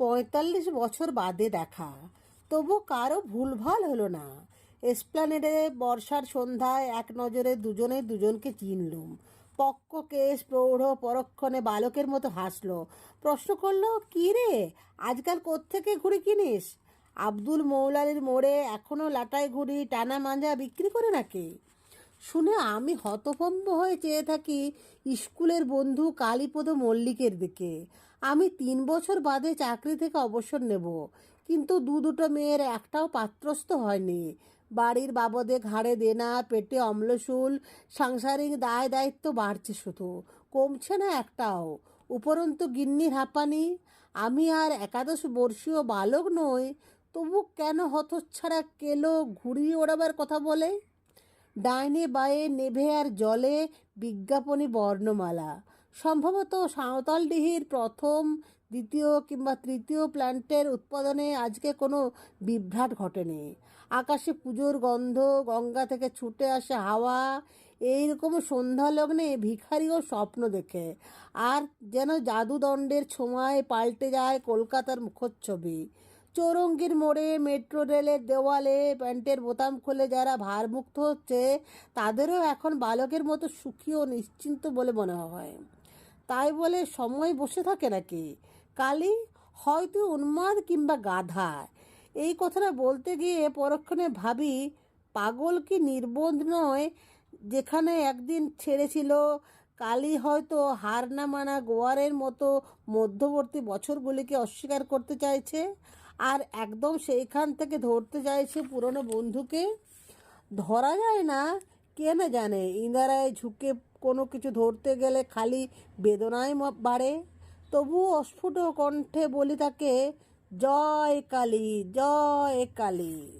পঁয়তাল্লিশ বছর বাদে দেখা। তবু কারও ভুলভাল হলো না। এসপ্লানেডে বর্ষার সন্ধ্যায় এক নজরে দুজনে দুজনকে চিনলুম। পক্ক কেশ, প্রৌঢ়, পরক্ষণে বালকের মতো হাসলো। প্রশ্ন করল, কি রে? আজকাল কোত্থেকে ঘুড়ি কিনিস? আব্দুল মৌলালির মোড়ে এখনও লাটাই ঘুড়ি, টানা মাঞ্জা বিক্রি করে নাকি? শুনে আমি হতভম্ব হয়ে চেয়ে থাকি স্কুলের বন্ধু কালীপদ মল্লিকের দিকে। আমি তিন বছর বাদে চাকরি থেকে অবসর নেব, কিন্তু দু দুটো মেয়ের একটাও পাত্রস্থ হয়নি। বাড়ির বাবদে ঘাড়ে দেনা, পেটে অম্লশূল, সাংসারিক দায় দায়িত্ব বাড়ছে শুধু, কমছে না একটাও। উপরন্তু গিন্নির হাঁপানি, আমি আর একাদশ বর্ষীয় বালক নই, তবু কেন হতচ্ছাড়া কেলো ঘুরিয়ে ওড়াবার কথা বলে? ডাইনে, বায়ে, নেভে আর জলে বিজ্ঞাপনী বর্ণমালা। সম্ভবত সাঁওতালডিহির প্রথম, দ্বিতীয় কিংবা তৃতীয় প্ল্যান্টের উৎপাদনে আজকে কোনো বিভ্রাট ঘটেনি। আকাশে পুজোর গন্ধ, গঙ্গা থেকে ছুটে আসে হাওয়া, এইরকম সন্ধ্যা লগ্নে ভিখারিও স্বপ্ন দেখে। আর যেন জাদুদণ্ডের ছোঁয়ায় পাল্টে যায় কলকাতার মুখচ্ছবি। চৌরঙ্গির মোড়ে মেট্রো রেলের দেওয়ালে প্যান্টের বোতাম খুলে যারা ভারমুক্ত হচ্ছে, তাদেরও এখন বালকের মতো সুখী ও নিশ্চিন্ত বলে মনে হয়। তাই বলে সময় বসে থাকে নাকি? কালি, হয়তো উন্মাদ কিংবা গাধা। এই কথাটা বলতে গিয়ে পরক্ষণে ভাবি, পাগল কি নির্বোধ নয়? যেখানে একদিন ছেড়েছিল, কালি হয়তো হার না মানা গোয়ারের মতো মধ্যবর্তী বছরগুলিকে অস্বীকার করতে চাইছে। আর একদম সেইখান থেকে ধরতে চাইছে পুরনো বন্ধুকে। ধরা যায় না, কে না জানে ইন্দারায় ঝুঁকে কোনো কিছু ধরতে গেলে খালি বেদনায় বাড়ে। তবু অস্ফুট কণ্ঠে বলি তাকে, জয় কালী জয় কালী।